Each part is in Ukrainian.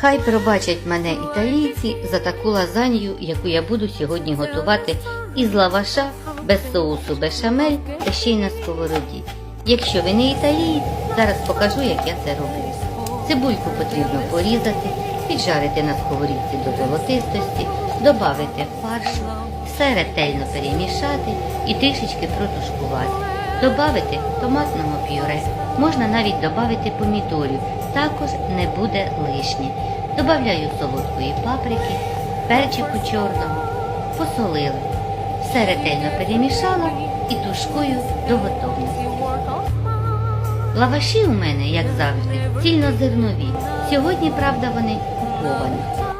Хай пробачать мене італійці за таку лазанью, яку я буду сьогодні готувати із лаваша без соусу бешамель та ще й на сковороді. Якщо ви не італієць, зараз покажу, як я це роблю. Цибульку потрібно порізати, піджарити на сковорідці до золотистості, додати фаршу, все ретельно перемішати і трішечки протушкувати. Добавити томатного пюре, можна навіть додати помідорів, також не буде лишнє. Добавляю солодкої паприки, перчику чорного, посолили. Все ретельно перемішала і тушкую до готовності. Лаваші у мене, як завжди, цільнозернові. Сьогодні, правда, вони куповані.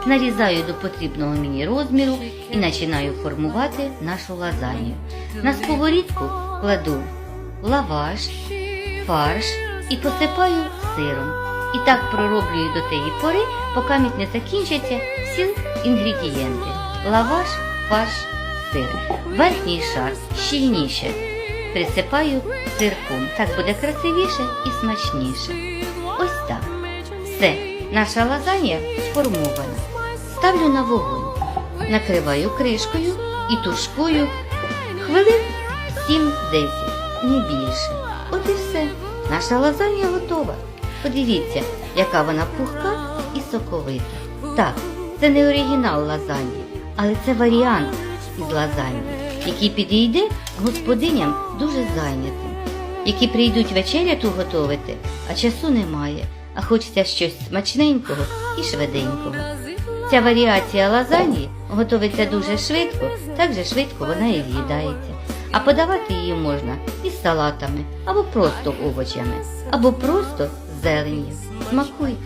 Нарізаю до потрібного мені розміру і починаю формувати нашу лазанью. На сковорідку кладу лаваш, фарш і посипаю сиром. І так пророблюю до тієї пори, поки мід не закінчаться всі інгредієнти. Лаваш, фарш, сир. Верхній шар щільніше присипаю сирком. Так буде красивіше і смачніше. Ось так. Все, наша лазанья сформована. Ставлю на вогонь, накриваю кришкою і тушкую хвилин 7-10, не більше. От і все. Наша лазанья готова. Подивіться, яка вона пухка і соковита. Так, це не оригінал лазаньї, але це варіант із лазаньї, який підійде господиням дуже зайнятим, які прийдуть вечеряту готувати, а часу немає, а хочеться щось смачненького і швиденького. Ця варіація лазаньї готується дуже швидко, так же швидко вона і з'їдається. А подавати її можна із салатами, або просто овочами, або просто з зеленню. Смакуй!